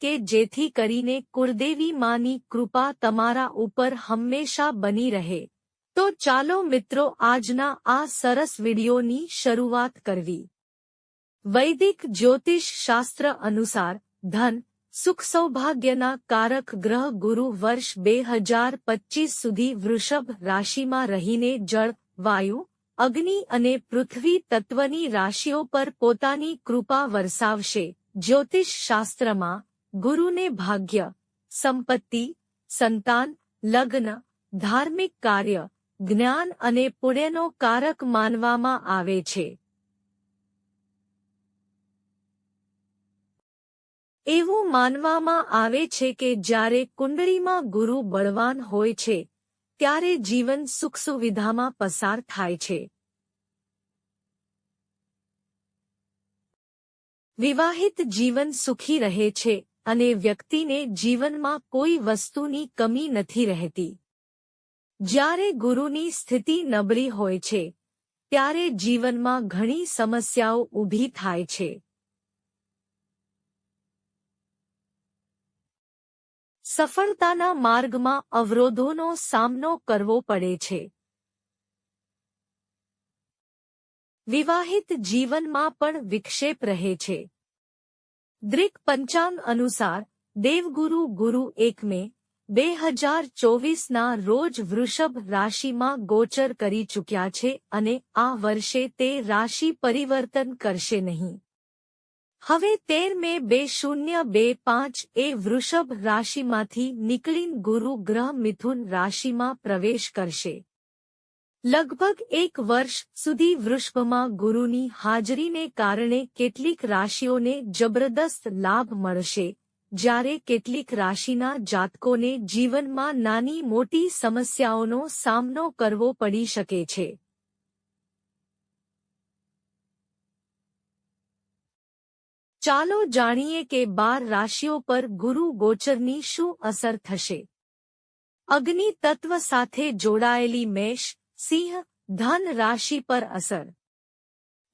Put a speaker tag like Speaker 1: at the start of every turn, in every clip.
Speaker 1: કે જેથી કરીને કુળદેવી માની કૃપા તમારા ઉપર હંમેશા બની રહે. તો ચાલો મિત્રો આજના આ સરસ વિડીયોની શરૂઆત કરવી. વૈદિક જ્યોતિષ શાસ્ત્ર અનુસાર ધન, સુખ સૌભાગ્યના કારક ગ્રહ ગુરુ વર્ષ બે હજાર પચીસ સુધી વૃષભ રાશિમાં રહીને જળ, વાયુ, અગ્નિ અને પૃથ્વી તત્વની રાશિઓ પર પોતાની કૃપા વરસાવશે. જ્યોતિષ શાસ્ત્રમાં ગુરુને ભાગ્ય, સંપત્તિ, સંતાન, લગ્ન, ધાર્મિક કાર્ય, જ્ઞાન અને પુણ્યનો કારક માનવામાં આવે છે. એવું માનવામાં આવે છે કે જ્યારે કુંડળીમાં ગુરુ બળવાન હોય છે, ત્યારે જીવન સુખ સુવિધામાં પસાર થાય છે. વિવાહિત જીવન સુખી રહે છે. અને વ્યક્તિને જીવનમાં કોઈ વસ્તુની કમી નથી રહેતી. જ્યારે ગુરુની સ્થિતિ નબળી હોય છે, ત્યારે જીવનમાં ઘણી સમસ્યાઓ ઊભી થાય છે. સફળતાના માર્ગમાં અવરોધોનો સામનો કરવો પડે છે. વિવાહિત જીવનમાં પણ વિક્ષેપ રહે છે. દ્રિક પંચાંગ અનુસાર, દેવગુરુ ગુરુ એક મે બે હજાર ચોવીસના રોજ વૃષભ રાશિમાં ગોચર કરી ચૂક્યા છે અને આ વર્ષે તે રાશિ પરિવર્તન કરશે નહીં. હવે તેર મે બે શૂન્ય બે પાંચ એ વૃષભ રાશિમાંથી નીકળીને ગુરુ ગ્રહ મિથુન રાશિમાં પ્રવેશ કરશે. લગભગ એક વર્ષ સુધી વૃષભમાં ગુરુની હાજરીને કારણે કેટલીક રાશિઓને જબરદસ્ત લાભ મળશે, જ્યારે કેટલીક રાશિના જાતકોને જીવનમાં નાની મોટી સમસ્યાઓનો સામનો કરવો પડી શકે છે. ચાલો જાણીએ કે બાર રાશિઓ પર ગુરુ ગોચરની શું અસર થશે. અગ્નિ તત્વ સાથે જોડાયેલી મેષ સિંહ ધન રાશિ પર અસર.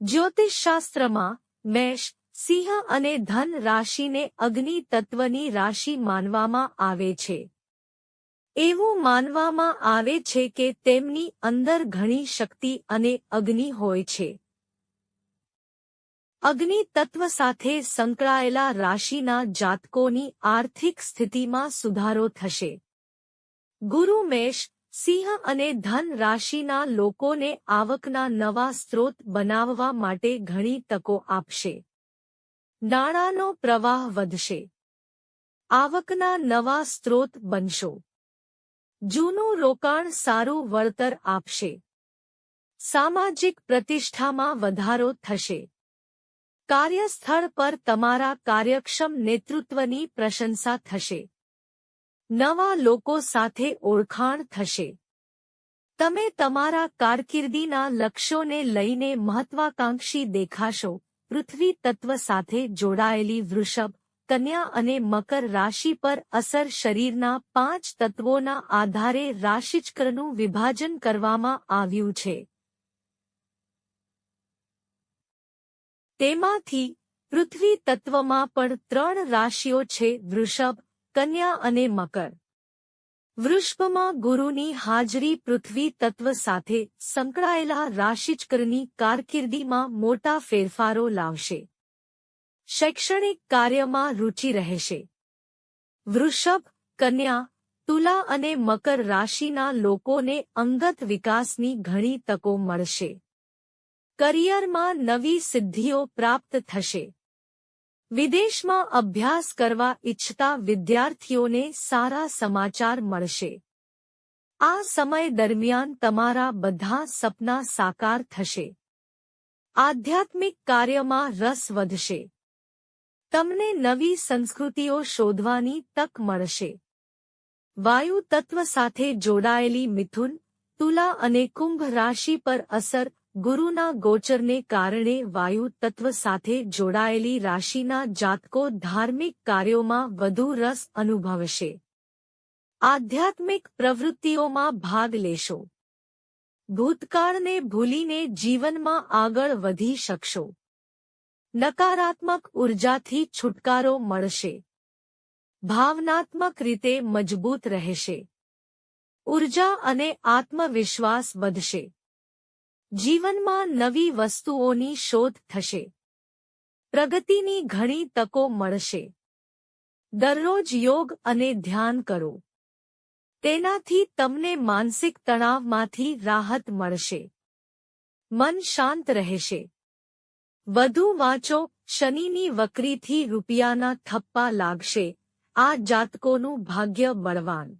Speaker 1: જ્યોતિષશાસ્ત્રમાં મેષ, સિંહ અને ધન રાશિને અગ્નિ તત્વની રાશિ માનવામાં આવે છે. એવું માનવામાં આવે છે કે તેમની અંદર ઘણી શક્તિ અને અગ્નિ હોય છે. અગ્નિ તત્વ સાથે સંકળાયેલા રાશિના જાતકોની આર્થિક સ્થિતિમાં સુધારો થશે. ગુરુ મેષ સિંહ અને ધન રાશિના લોકોને આવકના નવા સ્ત્રોત બનાવવા માટે ઘણી તકો આપશે. નાણાંનો પ્રવાહ વધશે. આવકના નવા સ્ત્રોત બનશો. જૂનું રોકાણ સારું વળતર આપશે. સામાજિક પ્રતિષ્ઠામાં વધારો થશે. કાર્યસ્થળ પર તમારા કાર્યક્ષમ નેતૃત્વની પ્રશંસા થશે. નવા લોકો સાથે ઓળખાણ થશે. તમે તમારા કારકિર્દીના લક્ષ્યોને લઈને મહત્વાકાંક્ષી દેખાશો. પૃથ્વી તત્વ સાથે જોડાયેલી વૃષભ, કન્યા અને મકર રાશિ પર અસર શરીરના પાંચ તત્વોના આધારે રાશિચક્રનું વિભાજન કરવામાં આવ્યું છે. તેમાંથી પૃથ્વી તત્વમાં પણ ત્રણ રાશિઓ છે વૃષભ કન્યા અને મકર. વૃષભમાં ગુરુની હાજરી પૃથ્વી તત્વ સાથે સંકળાયેલા રાશિચક્રની કારકિર્દીમાં મોટા ફેરફારો લાવશે. શૈક્ષણિક કાર્યમાં રુચિ રહેશે. વૃષભ, કન્યા, તુલા અને મકર રાશિના લોકોને અંગત વિકાસની ઘણી તકો મળશે. કરિયરમાં નવી સિદ્ધિઓ પ્રાપ્ત થશે. વિદેશમાં અભ્યાસ કરવા ઈચ્છતા વિદ્યાર્થીઓને સારા સમાચાર મળશે. આ સમય દરમિયાન તમારા બધા સપના સાકાર થશે. આધ્યાત્મિક કાર્યમાં રસ વધશે. તમને નવી સંસ્કૃતિઓ શોધવાની તક મળશે. વાયુ તત્વ સાથે જોડાયેલી મિથુન, તુલા અને કુંભ રાશિ પર અસર ગુરુના ગોચરને કારણે વાયુ તત્વ સાથે જોડાયેલી રાશિના જાતકો ધાર્મિક કાર્યોમાં વધુ રસ અનુભવશે. આધ્યાત્મિક પ્રવૃત્તિઓમાં ભાગ લેશો. ભૂતકાળને ભૂલીને જીવનમાં આગળ વધી શકશો. નકારાત્મક ઉર્જાથી છુટકારો મળશે. ભાવનાત્મક રીતે મજબૂત રહેશે. ઊર્જા અને આત્મવિશ્વાસ વધશે. જીવનમાં નવી વસ્તુઓની શોધ થશે. પ્રગતિની ઘણી તકો મળશે. દરરોજ યોગ અને ધ્યાન કરો. તેનાથી તમને માનસિક તણાવમાંથી રાહત મળશે. મન શાંત રહેશે. વધુ વાંચો, શનિની વક્રીથી રૂપિયાના થપ્પા લાગશે. આ જાતકોનું ભાગ્ય બળવાન.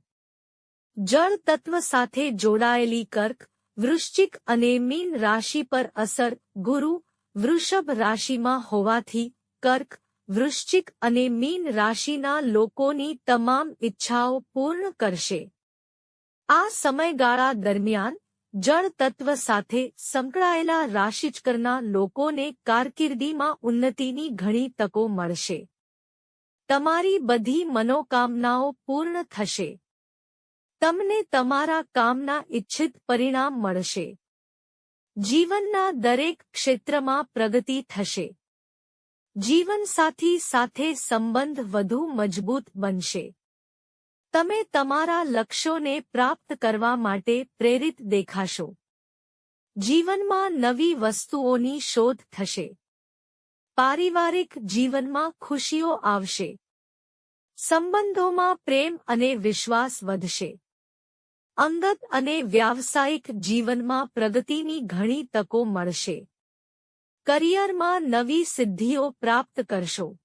Speaker 1: જળ તત્વ સાથે જોડાયેલી કર્ક વૃશ્ચિક અને મીન રાશિ પર અસર ગુરુ વૃષભ રાશિમાં હોવાથી કર્ક વૃશ્ચિક અને મીન રાશિના લોકોની તમામ ઈચ્છાઓ પૂર્ણ કરશે. આ સમયગાળા દરમિયાન જળ તત્વ સાથે સંકળાયેલા રાશિચકરના લોકોને કારકિર્દીમાં ઉન્નતિની ઘણી તકો મળશે. તમારી બધી મનોકામનાઓ પૂર્ણ થશે. તમને તમારા કામના ઇચ્છિત પરિણામ મળશે. જીવનના દરેક ક્ષેત્રમાં પ્રગતિ થશે. જીવનસાથી સાથે સંબંધ વધુ મજબૂત બનશે. તમે તમારા લક્ષ્યોને પ્રાપ્ત કરવા માટે પ્રેરિત દેખાશો. જીવનમાં નવી વસ્તુઓની શોધ થશે. પારિવારિક જીવનમાં ખુશીઓ આવશે. સંબંધોમાં પ્રેમ અને વિશ્વાસ વધશે. અંગત અને વ્યાવસાયિક જીવનમાં પ્રગતિની ઘણી તકો મળશે. કરિયરમાં નવી સિદ્ધિઓ પ્રાપ્ત કરશો.